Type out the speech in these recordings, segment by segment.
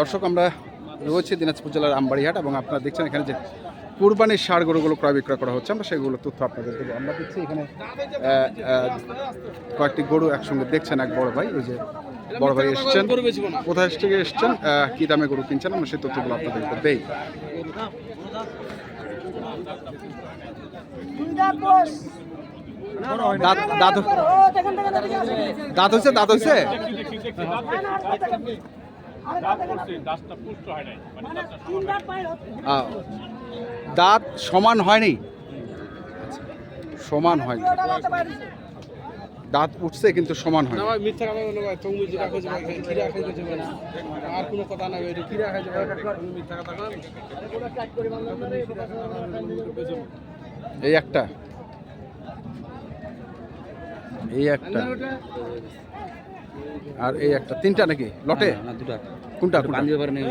দর্শক, আমরা রয়েছে দিনাজপুর জেলার আমবাড়িহাট এবং আপনারা দেখছেন এখানে যে কুরবানির সার গরুগুলো ক্রয় বিক্রয় করা হচ্ছে। আমরা সেগুলো তথ্য আপনাদের দেবো। আমরা দেখছি এখানে কয়েকটি গরু একসঙ্গে দেখছেন এক বড় ভাই, ওই যে বড় ভাই এসছেন। কোথায় থেকে এসছেন? কি দামে গরু কিনছেন? আমরা সেই তথ্যগুলো আপনাদেরকে দেই। দাঁত দাঁত দাঁত হয়েছে দাঁত হয়েছে দাঁত সমান হয়নি? সমান হয়নি। দাঁত উঠছে কিন্তু সমান হয় এই একটা। এই একটা। আর এই একটা। তিনটা নাকি? লটে? না দুটা। কোনটা কোনটা? পারে নাই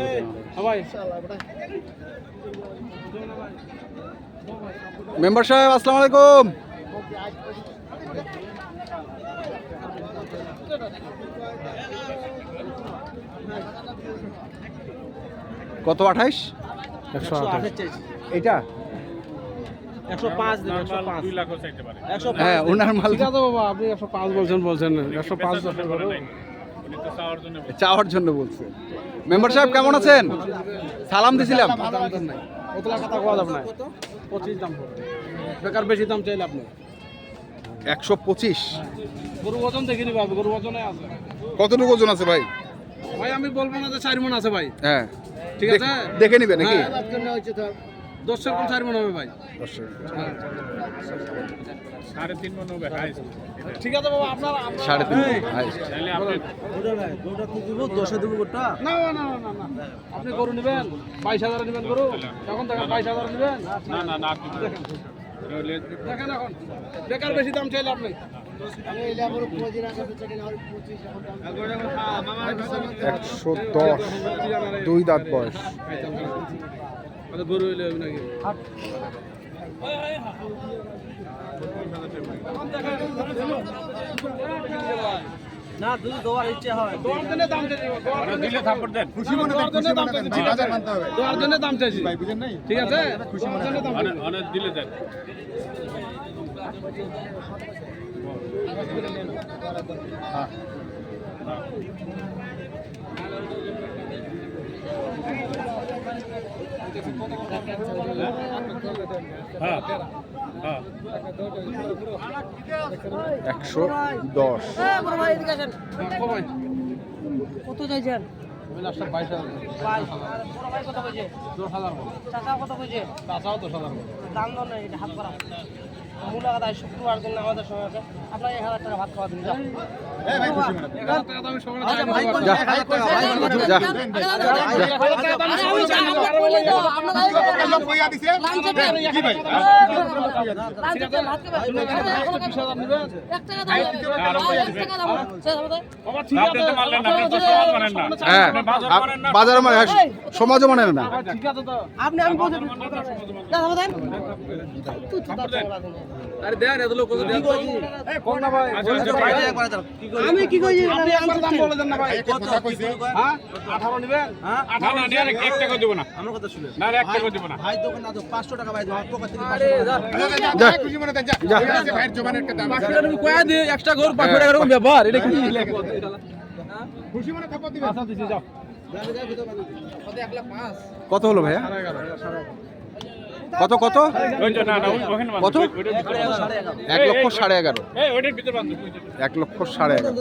মেম্বার সাহেব আসসালামু আলাইকুম। কত আঠাইশ? একশো এটা হ্যাঁ ওনার মাল ঠিক আছে বাবা আপনি একশো পাঁচ বলছেন বলছেন একশো পাঁচ চাওয়ার জন্য বলছে। মেম্বার সাহেব কেমন আছেন? সালাম দিছিলাম। দাম দেন নাই অতলা কথা কোয়া যাবে না। পঁচিশ দাম বেকার বেশি দাম চাইলে আপনি। একশো পঁচিশ। গরু ওজন দেখিনি বাবু গরু ওজনে আছে। কতটুকু ওজন আছে ভাই? ভাই আমি বলব না যে চার মন আছে ভাই। হ্যাঁ। ঠিক আছে? দেখে নিবে নাকি? দশের কম চার মন হবে ভাই? হ্যাঁ। ঠিক আছে বাবা আপনার সাড়ে তিন। না না না না না না। আপনি গরু নেবেন বাইশ হাজার নেবেন গরু। তখন দেখেন বাইশ হাজার নেবেন। না না না দেখেন এখন। বেকার বেশি দাম চাইলে আপনি। একশো দশ দুই দাঁত বয়স। গরু হইলে হবে নাকি? না দুধ দেওয়ার ইচ্ছে হয়। দোয়ার জন্য দাম চাইছি দিলে থাপ্পড় দেন। খুশি মনে দোয়ার জন্য দাম চাইছি ঠিক আছে দোয়ার জন্য দাম চাইছি। ভাই বুঝেন নাই? ঠিক আছে? খুশি মনে দাম অনেক দিলে দেন একশো দশ কমাই কত চাইছেন আমি লাস্টে বাইশ হাজার বাইশ বড় ভাই কত কইছে দশ হাজার বলো চাচা কত তাছাড়াও দশ। হাজার বলো দাম এটা হাত করা শুক্রবার দিন আমাদের সময় আছে আপনার এক হাজার টাকা ভাত খাওয়া দিন হ্যাঁ বাজার মানে হ্যাঁ, সমাজও মানে না ঠিক আছে তো আপনি আমি আরে দেন এত লোক দেন? কোন না ভাই। আমি কি কইছি? আপনি একবার দাম বলে দেন না ভাই। হ্যাঁ? 18 নেবেন? হ্যাঁ? 18 নিয়ে এক টাকা দেব না। আমার কথা শুনে। না এক টাকা দেব না। ভাই দোকান না তো 500 টাকা ভাই আমার পকেট থেকে যা। যা তুমি কয়া দিয়ে এক্সট্রা ঘর 500 টাকা এরকম ব্যাপার এটা কি? আচ্ছা দিছি যাও। কত হলো ভাইয়া? কত কত? কত? এক লক্ষ সাড়ে এগারো। এক লক্ষ সাড়ে এগারো।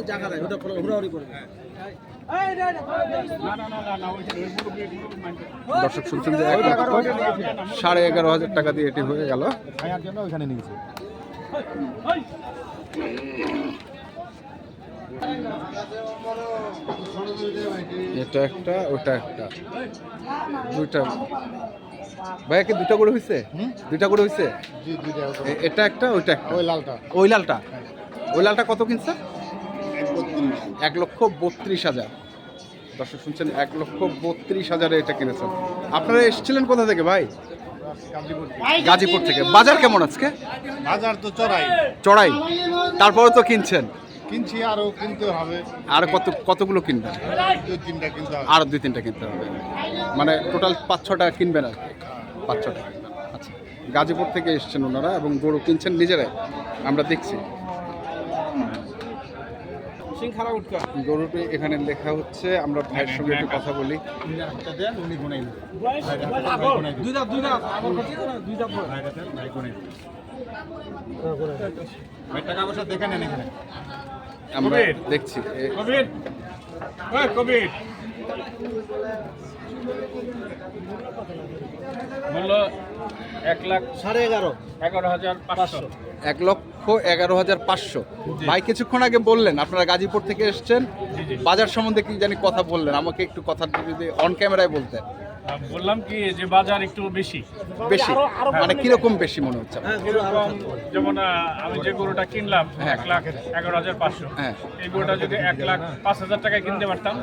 দর্শক শুনছেন যে এক লক্ষ সাড়ে এগারো হাজার টাকা দিয়ে এটি হয়ে গেল। এটা একটা ওটা একটা। দুইটা। ভাইয়া কি দুটা করে হয়েছে দুইটা করে হয়েছে এটা একটা ওইটা একটা। ওই লালটা। ওই লালটা? ওই লালটা কত কিনছে? এক লক্ষ বত্রিশ হাজার। দর্শক শুনছেন এক লক্ষ বত্রিশ হাজারে এটা কিনেছেন। আপনারা এসেছিলেন কোথা থেকে ভাই? গাজীপুর থেকে। বাজার কেমন আজকে? বাজার তো চড়াই। চড়াই। তারপরে তো কিনছেন। কিনছি আরও কিনতে হবে। আর কত কতগুলো কিনবেন দুই তিনটা কিনতে হবে। আর দুই তিনটা কিনতে হবে। মানে টোটাল পাঁচ ছটা কিনবেন আর পাঁচ ছটা আচ্ছা। গাজীপুর থেকে এসছেন ওনারা এবং গরু কিনছেন নিজেরাই। আমরা দেখছি। গরুটি এখানে লেখা হচ্ছে আমরা ভাইয়ের সঙ্গে একটু কথা বলি। দুই দাঁত বড়। ভাই টাকা পয়সা দেখে নেন এখানে। আমরা দেখছি। মূল্য এক লাখ সাড়ে এগারো। এগারো হাজার পাঁচশো। এক লক্ষ এগারো হাজার পাঁচশো। ভাই কিছুক্ষণ আগে বললেন আপনারা গাজীপুর থেকে এসেছেন। বাজার সম্বন্ধে কি জানি কথা বললেন। আমাকে একটু কথা যদি অন ক্যামেরায় বলতেন। বললাম কি যে বাজার একটু বেশি। বেশি। মানে কীরকম বেশি মনে হচ্ছে আপনার? এরকম যেমন আমি যে গরুটা কিনলাম হ্যাঁ। এক লাখ এগারো হাজার পাঁচশো। হ্যাঁ। এই গরুটা যদি এক লাখ পাঁচ হাজার টাকায় কিনতে পারতাম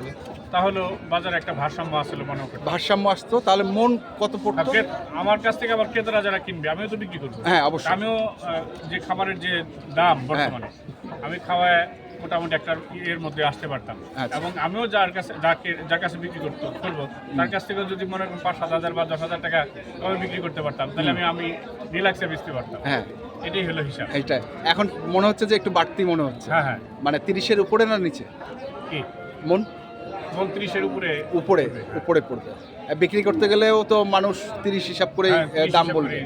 তাহলে বাজার একটা ভারসাম্য আসলে মনে করি ভারসাম্য আসতো তাহলে মন কত পড়তো? আমার কাছ থেকে আবার ক্রেতারা যারা কিনবে আমিও তো বিক্রি করব। হ্যাঁ অবশ্যই। আমিও যে খাবারের যে দাম বর্তমানে আমি খাওয়ায় মোটামুটি একটা এর মধ্যে আসতে পারতাম। আচ্ছা। এবং আমিও যার কাছে যাকে যার কাছে বিক্রি করতো করব। তার কাছ থেকে যদি মনে করেন পাঁচ সাত হাজার বা দশ হাজার টাকা আমি বিক্রি করতে পারতাম তাহলে আমি আমি রিল্যাক্সে বেচতে পারতাম। হ্যাঁ। এটাই হলো হিসাব। এটাই এখন মনে হচ্ছে যে একটু বাড়তি মনে হচ্ছে। হ্যাঁ হ্যাঁ। মানে তিরিশের উপরে না নিচে? কি? মন? উনত্রিশের উপরে উপরে উপরে পড়বে। আর বিক্রি করতে গেলেও তো মানুষ তিরিশ হিসাব করে হ্যাঁ, 30 দাম বলবে।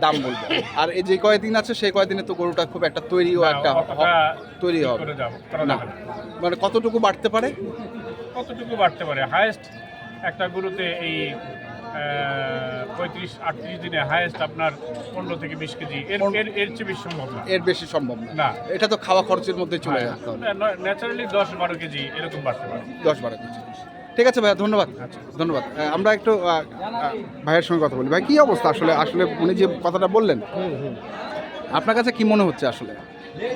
দাম। বলবে। আর এই যে কয়দিন আছে সেই কয়দিনে তো গরুটা খুব একটা তৈরিও একটা তৈরি হবে। না। মানে কতটুকু বাড়তে পারে? কতটুকু বাড়তে পারে? হায়েস্ট একটা গরুতে এই পঁয়ত্রিশ আটত্রিশ দিনে হায়েস্ট আপনার পনেরো থেকে বিশ কেজি। এর এর এর চেয়ে বেশি সম্ভব না। এর বেশি সম্ভব না। এটা তো খাওয়া খরচের মধ্যে চলে হ্যাঁ, যাচ্ছে। ন্যাচারালি দশ বারো কেজি এরকম বাড়তে পারে। দশ বারো কেজি। ঠিক আছে ভাইয়া ধন্যবাদ। ধন্যবাদ। আমরা একটু ভাইয়ের সঙ্গে কথা বলি। ভাই কি অবস্থা আসলে? আসলে উনি যে কথাটা বললেন আপনার কাছে কি মনে হচ্ছে আসলে?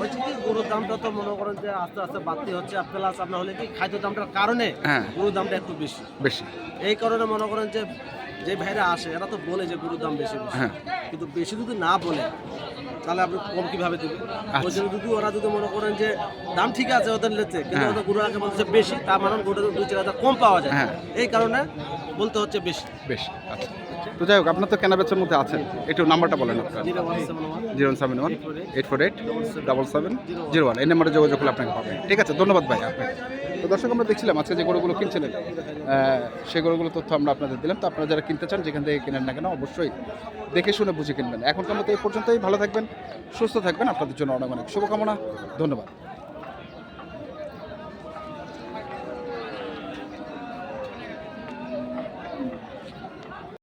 হচ্ছে কি গরুর দামটা তো মনে করেন যে আস্তে আস্তে বাড়তি হচ্ছে প্লাস আপনার হলে কি খাদ্য দামটার কারণে হ্যাঁ। গরুর দামটা একটু বেশি? বেশি। এই কারণে মনে করেন যে যে ভাইরা আসে এরা তো বলে যে গরুর দাম বেশি বেশি। হ্যাঁ। কিন্তু বেশি যদি না বলে তাহলে আপনি কম কীভাবে দেবেন? আচ্ছা। ওই জন্য যদি ওরা যদি মনে করেন যে দাম ঠিক আছে ওদের লেতে কিন্তু হ্যাঁ। ওদের গরু আগে বলছে বেশি তার মানে গরুটা দুই চার হাজার কম পাওয়া যায় হ্যাঁ। এই কারণে বলতে হচ্ছে বেশি। বেশি আচ্ছা। তো যাই হোক আপনার তো কেনা বেচার মধ্যে আছেন। একটু নাম্বারটা বলেন আপনার। Zero one seven one. Zero seven one. Eight four eight. Double seven. Zero one. এই নাম্বারে যোগাযোগ করলে আপনাকে পাবেন। ঠিক আছে ধন্যবাদ ভাই আপনাকে। তো দর্শক, আমরা দেখছিলাম আজকে যে গরুগুলো কিনছিলেন সে গরুগুলো তথ্য আমরা আপনাদের দিলাম। তো আপনারা যারা কিনতে চান, যেখান থেকে কেনেন না কেন, অবশ্যই দেখে শুনে বুঝে কিনবেন। এখনকার মতো এই পর্যন্তই। ভালো থাকবেন, সুস্থ থাকবেন। আপনাদের জন্য অনেক অনেক শুভকামনা। ধন্যবাদ।